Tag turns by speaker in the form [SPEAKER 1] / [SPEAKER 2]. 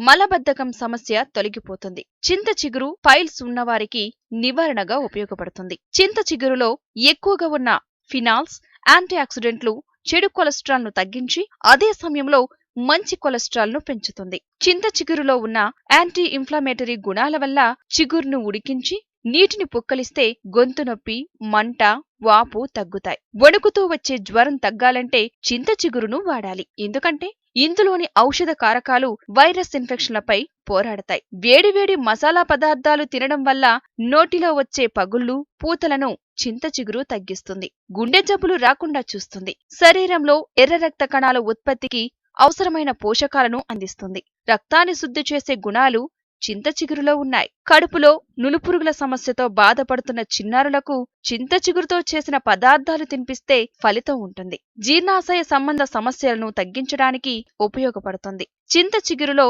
[SPEAKER 1] మలబద్ధకం సమస్య తొలగిపోతుంది. చింత చిగురు ఫైల్స్ ఉన్నవారికి నివారణగా ఉపయోగపడుతుంది. చింత చిగురులో ఎక్కువగా ఉన్న ఫినాల్స్ యాంటీ ఆక్సిడెంట్లు చెడు కొలెస్ట్రాల్ను తగ్గించి అదే సమయంలో మంచి కొలెస్ట్రాల్ను పెంచుతుంది. చింత చిగురులో ఉన్న యాంటీ ఇన్ఫ్లమేటరీ గుణాల వల్ల చిగురును ఉడికించి నీటిని పుక్కలిస్తే గొంతు నొప్పి మంట వాపు తగ్గుతాయి. వణుకుతూ వచ్చే జ్వరం తగ్గాలంటే చింత చిగురును వాడాలి. ఎందుకంటే ఇందులోని ఔషధ కారకాలు వైరస్ ఇన్ఫెక్షన్లపై పోరాడతాయి. వేడివేడి మసాలా పదార్థాలు తినడం వల్ల నోటిలో వచ్చే పగుళ్ళు పూతలను చింత చిగురు తగ్గిస్తుంది. గుండె జబ్బులు రాకుండా చూస్తుంది. శరీరంలో ఎర్ర రక్త కణాల ఉత్పత్తికి అవసరమైన పోషకాలను అందిస్తుంది. రక్తాన్ని శుద్ధి చేసే గుణాలు చింత చిగురులో ఉన్నాయి. కడుపులో నులుపురుగుల సమస్యతో బాధపడుతున్న చిన్నారులకు చింత చిగురుతో చేసిన పదార్థాలు తినిపిస్తే ఫలితం ఉంటుంది. జీర్ణాశయ సంబంధ సమస్యలను తగ్గించడానికి ఉపయోగపడుతుంది. చింత చిగురులో